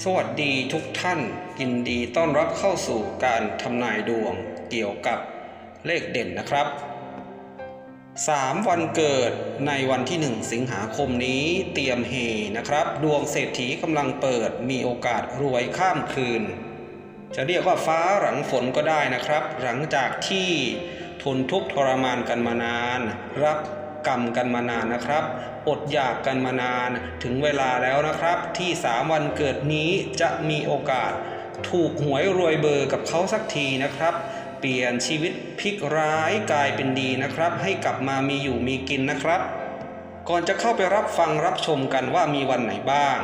สวัสดีทุกท่านยินดีต้อนรับเข้าสู่การทำนายดวงเกี่ยวกับเลขเด่นนะครับ 3 วันเกิดในวันที่ 1 สิงหาคมนี้เตรียมเฮนะครับ ดวงเศรษฐีกำลังเปิดมีโอกาสรวยข้ามคืน จะเรียกว่าฟ้าหลังฝนก็ได้นะครับ หลังจากที่ทนทุกข์ทรมานกันมานาน รับ กรรมกันมานานนะครับ อดอยากกันมานานถึงเวลาแล้วนะครับ ที่สามวันเกิดนี้จะมีโอกาส ถูกหวยรวยเบอร์กับเขาสักทีนะครับเปลี่ยนชีวิตพลิกร้ายกลายเป็นดีนะครับ ให้กลับมามีอยู่มีกินนะครับ ก่อนจะเข้าไปรับฟังรับชมกันว่ามีวันไหนบ้าง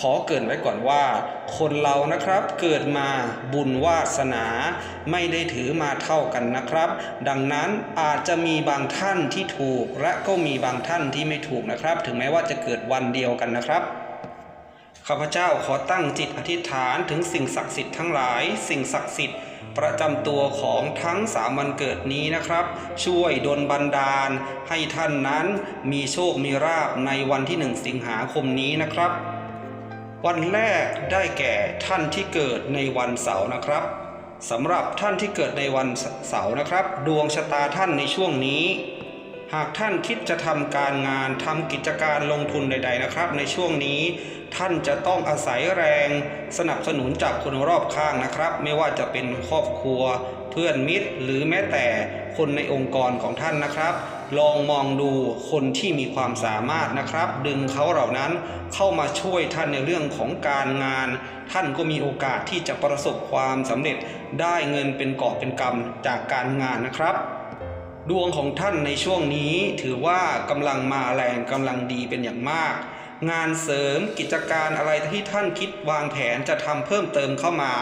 ขอเกินไว้ก่อนว่า คนเรานะครับเกิดมาบุญวาสนา ไม่ได้ถือมาเท่ากันนะครับ ดังนั้นอาจจะมีบางท่านที่ถูก และก็มีบางท่านที่ไม่ถูกนะครับ ถึงแม้ว่าจะเกิดวันเดียวกันนะครับข้าพเจ้าขอตั้งจิตอธิษฐานถึงสิ่งศักดิ์สิทธิ์ทั้งหลาย สิ่งศักดิ์สิทธิ์ประจำตัวของทั้งสามวันเกิดนี้นะครับ ช่วยดลบันดาล ให้ท่านนั้นมีโชคมีราบในวันที่หนึ่งสิงหาคมนี้นะครับ วันแรกได้แก่ท่านที่เกิดในวันเสาร์นะครับสำหรับท่านที่เกิดในวันเสาร์นะครับ ดวงชะตาท่านในช่วงนี้ หากท่านคิดจะทำการงานทำกิจการลงทุนใด ๆนะครับ ในช่วงนี้ท่านจะต้องอาศัยแรงสนับสนุนจากคนรอบข้างนะครับ ไม่ว่าจะเป็นครอบครัว เพื่อนมิตร หรือแม้แต่คนในองค์กรของท่านนะครับ ลองมองดูคนที่มีความสามารถนะครับ ดึงเขาเหล่านั้นเข้ามาช่วยท่านในเรื่องของการงาน ท่านก็มีโอกาสที่จะประสบความสำเร็จได้เงินเป็นกอบเป็นกำจากการงานนะครับดวงของท่านในช่วงนี้ถือว่ากำลังมาแรงกำลังดีเป็นอย่างมาก งานเสริมกิจการอะไรที่ท่านคิดวางแผนจะทำเพิ่มเติมเข้ามา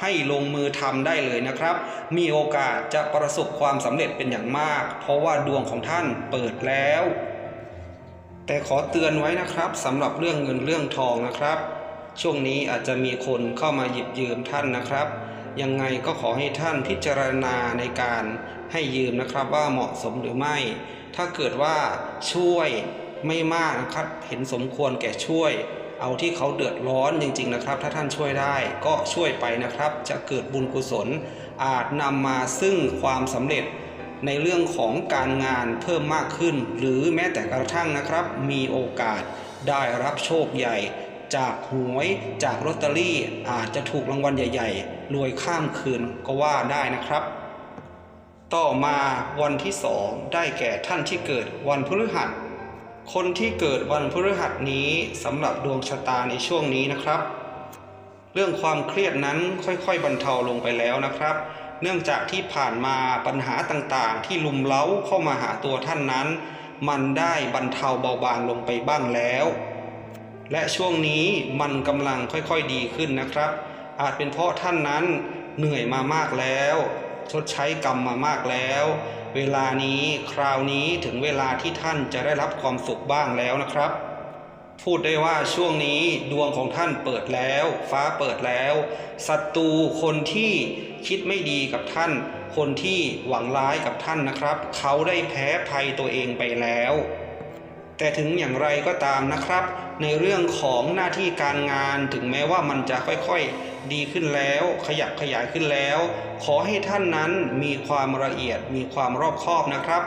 ให้ลงมือทำได้เลยนะครับ มีโอกาสจะประสบความสำเร็จเป็นอย่างมาก เพราะว่าดวงของท่านเปิดแล้ว แต่ขอเตือนไว้นะครับสำหรับเรื่องเงินเรื่องทองนะครับ ช่วงนี้อาจจะมีคนเข้ามาหยิบยืมท่านนะครับ ยังไงก็ขอให้ท่านพิจารณาในการให้ยืมนะครับว่าเหมาะสมหรือไม่ ถ้าเกิดว่าช่วยไม่มากนะครับ เห็นสมควรแก่ช่วย เอาที่เขาเดือดร้อนจริงๆนะครับ ถ้าท่านช่วยได้ก็ช่วยไปนะครับ จะเกิดบุญกุศล อาจนำมาซึ่งความสำเร็จในเรื่องของการงานเพิ่มมากขึ้น หรือแม้แต่กระทั่งนะครับ มีโอกาสได้รับโชคใหญ่ จากหวยจากลอตเตอรี่อาจจะถูกรางวัลใหญ่ ๆ รวยข้ามคืนก็ว่าได้นะครับ ต่อมาวันที่สองได้แก่ท่านที่เกิดวันพฤหัส คนที่เกิดวันพฤหัสนี้สำหรับดวงชะตาในช่วงนี้นะครับ เรื่องความเครียดนั้นค่อยๆบรรเทาลงไปแล้วนะครับ เนื่องจากที่ผ่านมาปัญหาต่างๆ ที่ลุมเล้าเข้ามาหาตัวท่านนั้น มันได้บรรเทาเบาบางลงไปบ้างแล้ว และช่วงนี้มันกำลังค่อยๆดีขึ้นนะครับ อาจเป็นเพราะท่านนั้นเหนื่อยมามากแล้ว ชดใช้กรรมมามากแล้ว เวลานี้คราวนี้ถึงเวลาที่ท่านจะได้รับความสุขบ้างแล้วนะครับ พูดได้ว่าช่วงนี้ดวงของท่านเปิดแล้ว ฟ้าเปิดแล้วศัตรูคนที่คิดไม่ดีกับท่าน คนที่หวังร้ายกับท่านนะครับ เขาได้แพ้ภัยตัวเองไปแล้ว แต่ถึงอย่างไรก็ตามนะครับ ในเรื่องของหน้าที่การงานถึงแม้ว่ามันจะค่อยๆดีขึ้นแล้ว ขยับขยายขึ้นแล้ว ขอให้ท่านนั้นมีความละเอียดมีความรอบคอบนะครับ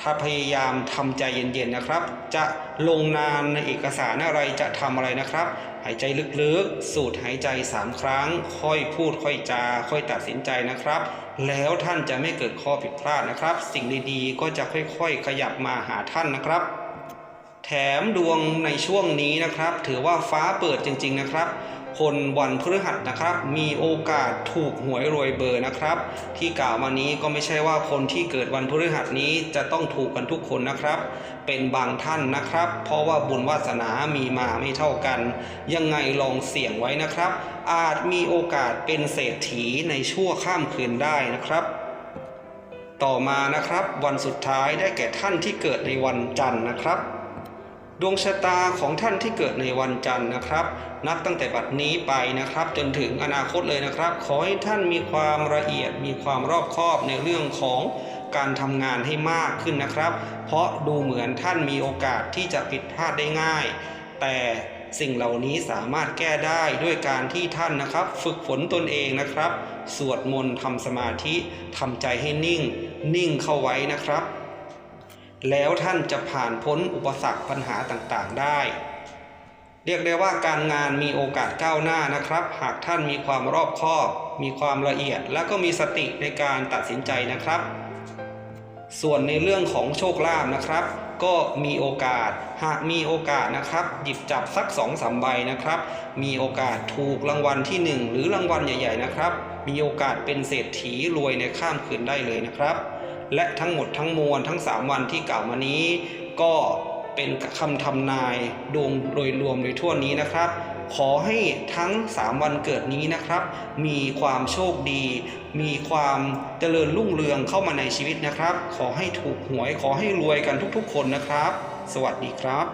ถ้าพยายามทำใจเย็นๆนะครับ จะลงนามในเอกสารอะไรจะทำอะไรนะครับ หายใจลึกๆ สูดหายใจ 3 ครั้ง ค่อยพูดค่อยจา ค่อยตัดสินใจนะครับ แล้วท่านจะไม่เกิดข้อผิดพลาดนะครับ สิ่งดีๆก็จะค่อยๆ ขยับมาหาท่านนะครับ แถมดวงในช่วงนี้นะครับ ถือว่าฟ้าเปิดจริง ๆนะครับ คนวันพฤหัสนะครับ มีโอกาสถูกหวยรวยเบอร์นะครับ ที่กล่าวมานี้ก็ไม่ใช่ว่าคนที่เกิดวันพฤหัสนี้จะต้องถูกกันทุกคนนะครับ เป็นบางท่านนะครับ เพราะว่าบุญวาสนามีมาไม่เท่ากัน ยังไงลองเสี่ยงไว้นะครับ อาจมีโอกาสเป็นเศรษฐีในชั่วข้ามคืนได้นะครับต่อมานะครับ วันสุดท้ายได้แก่ท่านที่เกิดในวันจันทร์นะครับ ดวงชะตาของท่านที่เกิดในวันจันทร์นะครับ นับตั้งแต่บัดนี้ไปนะครับ จนถึงอนาคตเลยนะครับ ขอให้ท่านมีความละเอียดมีความรอบคอบในเรื่องของการทำงานให้มากขึ้นนะครับ เพราะดูเหมือนท่านมีโอกาสที่จะผิดพลาดได้ง่าย แต่สิ่งเหล่านี้สามารถแก้ได้ด้วยการที่ท่านนะครับ ฝึกฝนตนเองนะครับ สวดมนต์ทำสมาธิทำใจให้นิ่ง นิ่งเข้าไว้นะครับ แล้วท่านจะผ่านพ้นอุปสรรคปัญหาต่างๆได้ เรียกได้ว่าการงานมีโอกาสก้าวหน้านะครับ หากท่านมีความรอบคอบ มีความละเอียด และก็มีสติในการตัดสินใจนะครับ ส่วนในเรื่องของโชคลาภนะครับ ก็มีโอกาสหากมีโอกาสนะครับ หยิบจับสัก2องสามใบนะครับ มีโอกาสถูกรางวัลที่ 1 หรือรางวัลใหญ่ ๆ นะครับ มีโอกาสเป็นเศรษฐีรวยในข้ามคืนได้เลยนะครับ และทั้งหมดทั้งมวลทั้ง 3 วันที่กล่าวมานี้ ก็เป็นคำทำนายดวงโดยรวมโดยทั่วนี้นะครับ ขอให้ทั้ง 3 วันเกิดนี้นะครับ มีความโชคดี มีความเจริญรุ่งเรืองเข้ามาในชีวิตนะครับ ขอให้ถูกหวยขอให้รวยกันทุกๆ คนนะครับ สวัสดีครับ